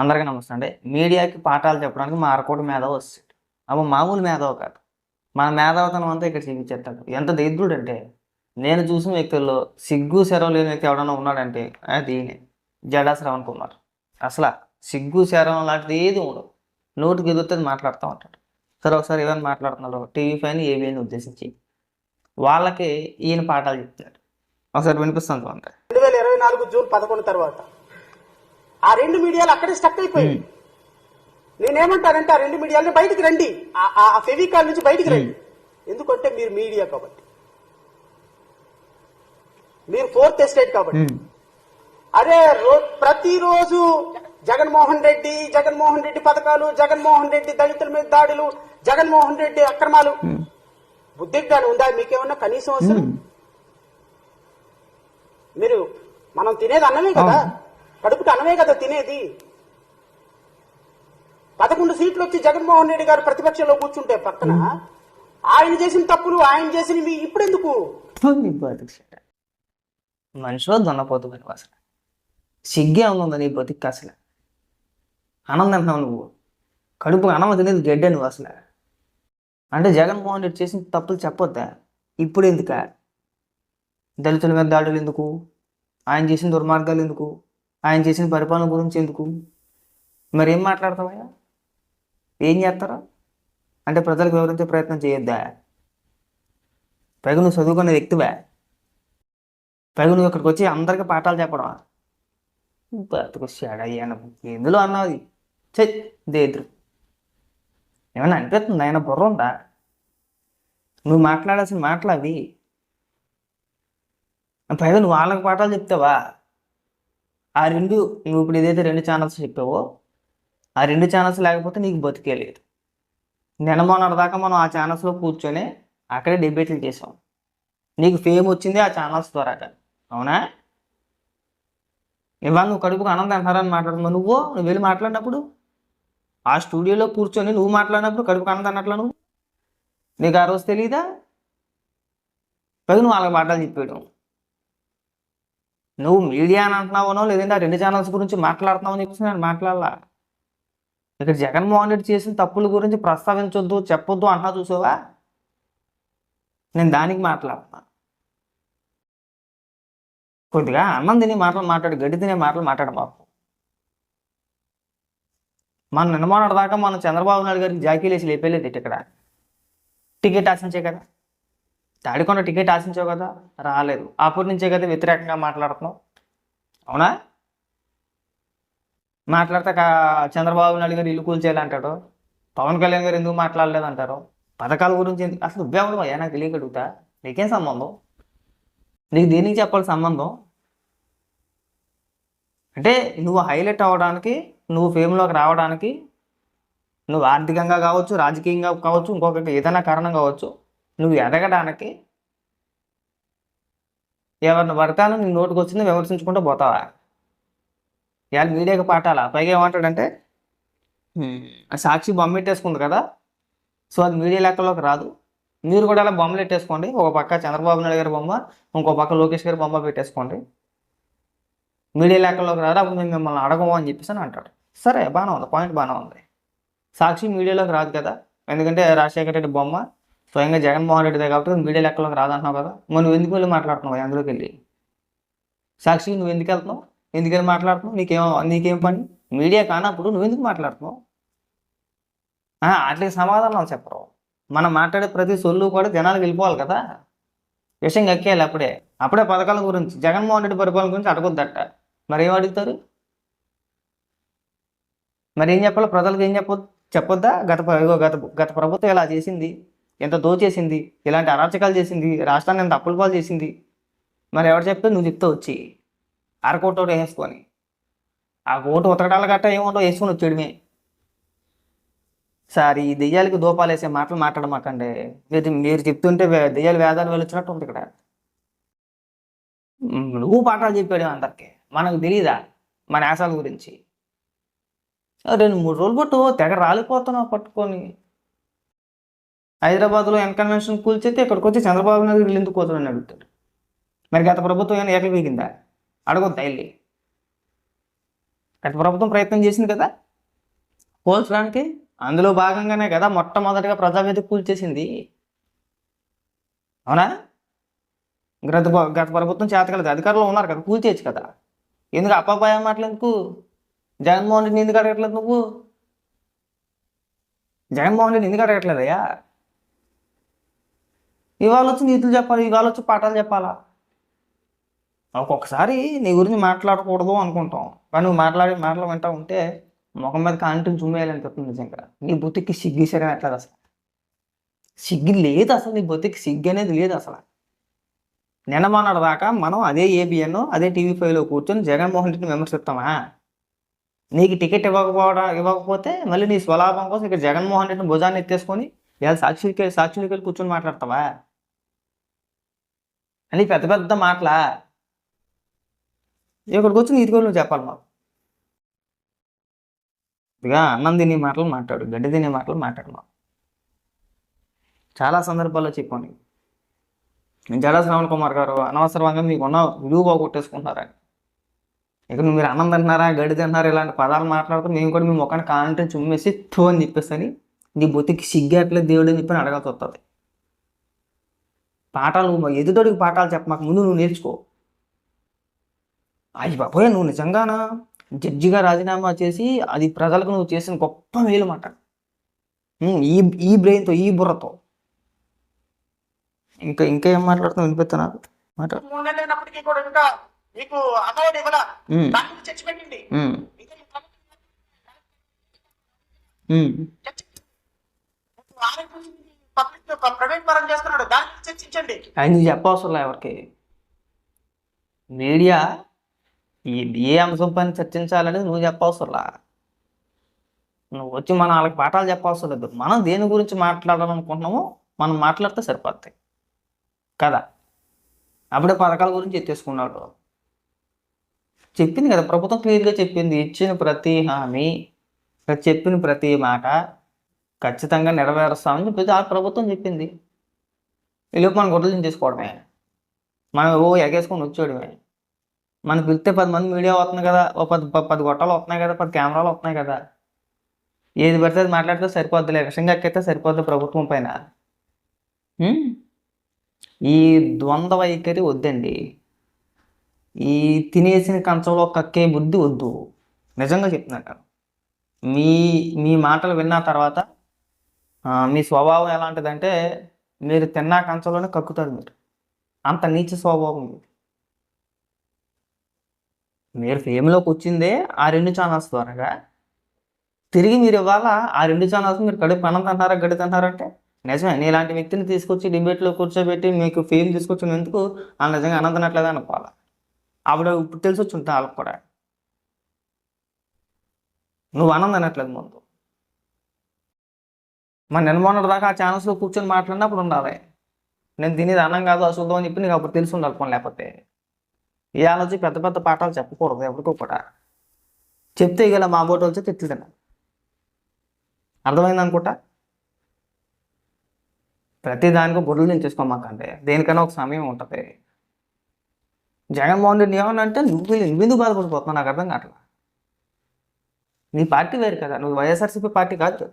అందరికీ నమస్తే అండి. మీడియాకి పాఠాలు చెప్పడానికి మా అరకోటి మేధావి వస్తాడు. అమ్మ మామూలు మేధావు కాదు. మన మేధావతనం అంతా ఇక్కడ చూపించేస్తాడు. ఎంత దరిద్రుడు అంటే నేను చూసిన వ్యక్తుల్లో సిగ్గు శరం లేని వ్యక్తి ఎవడన్నా ఉన్నాడంటే అది జడా శ్రవణ్ కుమార్. అసలు సిగ్గు శరం లాంటిది ఏది ఉండదు. నోటికి ఎదుగుతుంది మాట్లాడుతూ ఉంటాడు. సరే ఒకసారి ఏమైనా మాట్లాడుతున్నారు టీవీ పైన ఏబిఎన్ ఉద్దేశించి. వాళ్ళకి ఈయన పాఠాలు చెప్తున్నాడు ఒకసారి వినిపిస్తుంది చూడండి రెండు వేల ఇరవై నాలుగు జూన్ పదకొండు తర్వాత ఆ రెండు మీడియాలు అక్కడే స్టక్ అయిపోయాయి. నేనేమంటానంటే ఆ రెండు మీడియాలని బయటికి రండి. ఆ- ఫెవికాల్ నుంచి బయటికి రండి. ఎందుకంటే మీరు మీడియా కాబట్టి. మీరు ఫోర్త్ ఎస్టేట్ కాబట్టి. అదే ప్రతిరోజు జగన్మోహన్ రెడ్డి జగన్మోహన్ రెడ్డి పథకాలు జగన్మోహన్ రెడ్డి దళితుల మీద దాడులు జగన్మోహన్ రెడ్డి అక్రమాలు. బుద్ధికి గాని ఉందా? మీకేమన్నా కనీసం అసలు మీరు మనం తినేది అన్నమే కదా. కడుపుకి అన్నమే కదా తినేది. పదకొండు సీట్లు వచ్చి జగన్మోహన్ రెడ్డి గారు ప్రతిపక్షంలో కూర్చుంటే పక్కన ఆయన చేసిన తప్పులు ఆయన చేసినవి ఇప్పుడెందుకు. మనిషిలో దున్నపోతు నువ్వు అసలు సిగ్గే ఉందా నీ బతికి అసలు. అంటున్నావు నువ్వు. కడుపు అన్నం తినేది గడ్డ నువ్వు అసలు అంటే జగన్మోహన్ రెడ్డి చేసిన తప్పులు చెప్పొద్దా? ఇప్పుడు ఎందుక దళితుల మీద దాడులు ఎందుకు? ఆయన చేసిన దుర్మార్గాలు ఎందుకు? ఆయన చేసిన పరిపాలన గురించి ఎందుకు? మరి ఏం మాట్లాడతావయ్యా? ఏం చేస్తారా? అంటే ప్రజలకు వివరించే ప్రయత్నం చేయొద్దా? పైగా నువ్వు చదువుకునే వ్యక్తివా? పైగా నువ్వు ఇక్కడికి వచ్చి అందరికీ పాఠాలు చెప్పడం బతుకొచ్చాడు అయ్యా ఎందులో అన్నది చె దేద్రు ఏమైనా అనిపిస్తుంది? ఆయన బుర్ర ఉందా? నువ్వు మాట్లాడాల్సిన మాటలు అవి. పైగా నువ్వు వాళ్ళకి పాఠాలు చెప్తావా? ఆ రెండు నువ్వు ఇప్పుడు ఏదైతే రెండు ఛానల్స్ చెప్పావో ఆ రెండు ఛానల్స్ లేకపోతే నీకు బతికే లేదు. నిన్న మొన్నటి దాకా మనం ఆ ఛానల్స్లో కూర్చొని అక్కడే డిబేట్లు చేసాం నీకు ఫేమ్ వచ్చింది ఆ ఛానల్స్ ద్వారా అవునా? ఇవాళ నువ్వు కడుపుకు ఆనందం అంటారని మాట్లాడుతున్నావు. నువ్వు నువ్వు వెళ్ళి మాట్లాడినప్పుడు? ఆ స్టూడియోలో కూర్చొని నువ్వు మాట్లాడినప్పుడు కడుపుకు ఆనందం అన్నట్లు నువ్వు? నీకు ఆ రోజు తెలియదా పైగా నువ్వు వాళ్ళకి మాటలు చెప్పాడు నువ్వు మీడియా అని అంటున్నావునో లేదంటే ఆ రెండు ఛానల్స్ గురించి మాట్లాడుతున్నావు అని చెప్పేసి నేను మాట్లాడాలా? ఇక్కడ జగన్మోహన్ రెడ్డి చేసిన తప్పుల గురించి ప్రస్తావించొద్దు చెప్పొద్దు అంటున్నా చూసావా? నేను దానికి మాట్లాడుతున్నా. కొద్దిగా అన్నం తిని మాటలు మాట్లాడు గడ్డి తినే మాటలు మాట్లాడు బాబు. మన నిన్నమానటి దాకా మనం చంద్రబాబు నాయుడు గారికి జాకీలేసి లేపేలేదు ఇక్కడ. టికెట్ ఆశించే కదా. తాడికొండ టికెట్ ఆశించావు కదా? రాలేదు. అప్పటి నుంచే కదా వ్యతిరేకంగా మాట్లాడుతున్నావు? అవునా? మాట్లాడితే కా- చంద్రబాబు నాయుడు గారు ఇల్లు కూల్చేయాలంటాడు పవన్ కళ్యాణ్ గారు ఎందుకు మాట్లాడలేదు అంటారు? పథకాల గురించి ఎందుకు? అసలు నువ్వెవడు అయ్యా నాకు తెలియకడుగుతా. నీకేం సంబంధం? నీకు దేనికి చెప్పాలి సంబంధం? అంటే నువ్వు హైలైట్ అవ్వడానికి నువ్వు ఫేమ్లోకి రావడానికి నువ్వు ఆర్థికంగా కావచ్చు రాజకీయంగా కావచ్చు ఇంకొక ఏదైనా కారణం కావచ్చు నువ్వు ఎదగడానికి ఎవరిని పడతాను నీ నోటికి వచ్చింది విమర్శించుకుంటూ పోతావా? ఇవాళ మీడియాకి పాఠాలా? పైగా ఏమంటాడంటే "హ్మ్, ఆ సాక్షి బొమ్మ పెట్టేసుకుంది కదా సో అది మీడియా లెక్కలోకి రాదు. మీరు కూడా అలా బొమ్మలు పెట్టేసుకోండి. ఒక పక్క చంద్రబాబు నాయుడు గారి బొమ్మ ఇంకో పక్క లోకేష్ గారి బొమ్మ పెట్టేసుకోండి. మీడియా లెక్కలోకి రాదు. అప్పుడు మేము మిమ్మల్ని అడగము అని చెప్పేసి అని అంటాడు. సరే బాగానే ఉంది. పాయింట్ బాగానే ఉంది. సాక్షి మీడియాలోకి రాదు కదా. ఎందుకంటే రాజశేఖర రెడ్డి బొమ్మ స్వయంగా జగన్మోహన్ రెడ్డిదే కాబట్టి మీడియా లెక్కలోకి రాదంటున్నావు కదా. మరి నువ్వు ఎందుకు వెళ్ళి మాట్లాడుతున్నావు అందులోకి వెళ్ళి? సాక్షి నువ్వు ఎందుకు వెళ్తున్నావు? ఎందుకు వెళ్ళి మాట్లాడుతున్నావు? నీకేం నీకేం పని? మీడియా కానప్పుడు నువ్వు ఎందుకు మాట్లాడుతున్నావు? వాటికి సమాధానం చెప్పరు. మనం మాట్లాడే ప్రతి సొల్లు కూడా జనాలకు వెళ్ళిపోవాలి కదా. విషయం ఎక్కేయాలి అప్పుడే. అప్పుడే పథకాల గురించి జగన్మోహన్ రెడ్డి పరిపాలన గురించి అడగొద్దట. మరి ఏం అడుగుతారు? మరి ఏం చెప్పాలి ప్రజలకు ఏం చెప్పొద్దు చెప్పొద్దా? గత గత గత ప్రభుత్వం ఇలా చేసింది. ఎంత దోచేసింది? ఇలాంటి అరాచకాలు చేసింది? రాష్ట్రాన్ని ఎంత అప్పుల పాలు చేసింది? మరి ఎవరు చెప్తే నువ్వు చెప్తే వచ్చి. అరకోట వేసుకొని. ఆ ఓటు ఉతకడాల గట్ట ఏముండో వేసుకొని వచ్చేయడమే. సార్ ఈ దెయ్యాలకి దూపాలు వేసే మాటలు మాట్లాడమాకండి. మీరు మీరు చెప్తుంటే దెయ్యాలు వేదాలు వెళ్ళొచ్చినట్టు ఉంది ఇక్కడ. నువ్వు పాఠాలు చెప్పాడు అందరికి. మనకు తెలియదా మన యాసాల గురించి. రెండు మూడు రోజులు పట్టు తెగ రాలిపోతున్నావు పట్టుకొని. హైదరాబాద్లో ఎన్కన్వెన్షన్ కూల్చేస్తే ఇక్కడికి వచ్చి చంద్రబాబు నాయుడు వీళ్ళు ఎందుకు అడుగుతాడు. మరి గత ప్రభుత్వం ఏమైనా ఏకవీగిందా అడగొద్దా వెళ్ళి? గత ప్రభుత్వం ప్రయత్నం చేసింది కదా? పోల్చడానికి అందులో భాగంగానే కదా మొట్టమొదటిగా ప్రజావేదిక కూల్చేసింది. అవునా? గత గత ప్రభుత్వం చేతకలేదు అధికారంలో ఉన్నారు కదా కూల్చేయచ్చు కదా. ఎందుకు అప్పాపాయ మాటలేందుకు జగన్మోహన్ రెడ్డిని ఎందుకు అడగట్లేదు నువ్వు? జగన్మోహన్ రెడ్డిని ఎందుకు అడగట్లేదయ్యా? ఇవాళ వచ్చి నీతులు చెప్పాలి ఇవాళ వచ్చి పాఠాలు చెప్పాలా? ఒక్కొక్కసారి నీ గురించి మాట్లాడకూడదు అనుకుంటాం. కానీ నువ్వు మాట్లాడి మాటలు వింటా ఉంటే ముఖం మీద కాంటిని చెప్తుంది నిజంగా. నీ బొత్తికి సిగ్గు సరే అసలు. సిగ్గు లేదు అసలు నీ బొత్తికి సిగ్గు అనేది లేదు అసలు. నిన్న మొన్నటి దాకా మనం అదే ఏబిఎన్ అదే టీవీ ఫైవ్లో కూర్చొని జగన్మోహన్ రెడ్డిని విమర్శిస్తామా? నీకు టికెట్ ఇవ్వకపోవడం ఇవ్వకపోతే మళ్ళీ నీ స్వలాభం కోసం ఇక్కడ జగన్మోహన్ రెడ్డిని భుజాన్ని ఎత్తేసుకొని ఇలా సాక్షులకి సాక్షులకి వెళ్ళి కూర్చొని మాట్లాడతావా? అని పెద్ద పెద్ద మాటలా? ఇక్కడికి వచ్చి నీతి కూడా చెప్పాలి మాకు. ఇక అన్నం తినే మాటలు మాట్లాడు గడ్డి తినే మాటలు మాట్లాడు మాకు. చాలా సందర్భాల్లో చెప్పాను నీకు. జడా శ్రవణ్ కుమార్ గారు అనవసరంగా మీకు ఉన్న విలువ పోగొట్టేసుకుంటున్నారని ఇక మీరు అన్నం తింటున్నారా గడ్డి తింటున్నారా ఇలాంటి పదాలు మాట్లాడుతూ మేము కూడా మీ ముఖాన్ని కాంటే చుమ్మేసి తో అని చెప్పేసి నీ బొత్తికి సిగ్గట్లేదు దేవుడు అని చెప్పి అడగాల్సి వస్తుంది. పాఠాలు నువ్వు ఎదుటోడికి పాఠాలు చెప్పమాక ముందు నువ్వు నేర్చుకో. అయ్యి బాబోయ్ నువ్వు నిజంగానా? జడ్జిగా రాజీనామా చేసి అది ప్రజలకు నువ్వు చేసిన గొప్ప మేలు మాట ఈ ఈ బ్రెయిన్తో ఈ బుర్రతో. ఇంకా ఇంకా ఏం మాట్లాడుతున్నావు? వినిపిస్తా నాకు? మాట్లాడు మూడు నెలలు అయినప్పటికీ కూడా ఇంకా మీకు అమౌంట్ ఇవ్వాల? ఉమ్, దాని గురించి పబ్లిక్ ప్రైవేట్ పరం చేస్తున్నాడు. చర్చించండి. చెప్పవసరం ఎవరికి. మీడియా ఈ ఏ అంశం పైన చర్చించాలనేది నువ్వు చెప్పవసరంలా నువ్వు వచ్చి మన వాళ్ళకి పాఠాలు చెప్పవసరం లేదు. మనం దేని గురించి మాట్లాడాలనుకుంటున్నామో మనం మాట్లాడితే సరిపోతాయి. కదా? అప్పుడే పథకాల గురించి ఎత్తేసుకున్నాడు. చెప్పింది కదా ప్రభుత్వం క్లియర్గా చెప్పింది. ఇచ్చిన ప్రతి హామీ చెప్పిన ప్రతి మాట ఖచ్చితంగా నెరవేరుస్తామని చెప్పేసి ఆ ప్రభుత్వం చెప్పింది. వీళ్ళు మన గొడ్డలు చేసుకోవడమే మనం ఓ ఎగేసుకొని వచ్చేయడమే. మనం పిలిస్తే పది మంది మీడియా వస్తుంది కదా ఓ పది ప- పది గొట్టాలు వస్తున్నాయి కదా పది కెమెరాలు వస్తున్నాయి కదా. ఏది పడితే అది మాట్లాడితే సరిపోద్ది విషయంగా ఎక్కితే సరిపోద్ది ప్రభుత్వం పైన. ఈ ద్వంద్వ వైఖరి వద్దండి. ఈ తినేసిన కంచంలో కక్కే బుద్ధి వద్దు. నిజంగా చెప్తున్నాను. మీ మీ మాటలు విన్న తర్వాత మీ స్వభావం ఎలాంటిదంటే మీరు తిన్నా కంచంలోనే కక్కుతారు మీరు. అంత నీచ స్వభావం మీరు మీరు ఫేమ్లోకి వచ్చిందే ఆ రెండు ఛానల్స్ ద్వారాగా. తిరిగి మీరు ఇవాళ ఆ రెండు ఛానల్స్ మీరు కడుపు అన్నం తింటారా గడి తింటారంటే నిజమే నేను ఇలాంటి వ్యక్తిని తీసుకొచ్చి డిబేట్లో కూర్చోబెట్టి మీకు ఫేమ్ తీసుకొచ్చినందుకు ఆ నిజంగా అన్నం తినట్లేదు అనుకోవాలి? ఆవిడ ఇప్పుడు తెలిసి వచ్చి ఉంటా వాళ్ళకి కూడా. నువ్వు అన్నం తినట్లేదు ముందు. మన నిర్మాణం దాకా ఆ ఛానల్స్లో కూర్చొని మాట్లాడినప్పుడు ఉండాలి. నేను తినేది అన్నం కాదు అశుద్ధం అని చెప్పి నీకు అప్పుడు తెలిసి ఉండాలి పోనీ లేకపోతే. ఈ ఆలోచి పెద్ద పెద్ద పాఠాలు చెప్పకూడదు ఎవరికో కూడా. చెప్తే ఇక మా బోట వచ్చి తిట్లు అర్థమైంది అనుకుంటా? ప్రతి దానికి బుర్రలు దించేసుకోమాకండి దేనికైనా ఒక సమయం ఉంటుంది. జగన్మోహన్ రెడ్డి ఏమన్నంటే నువ్వు నువ్వెందుకు బాధపడిపోతున్నావు? నాకు అర్థం కావట్లా. నీ పార్టీ వేరు కదా. నువ్వు వైఎస్ఆర్సీపీ పార్టీ కాదు కదా.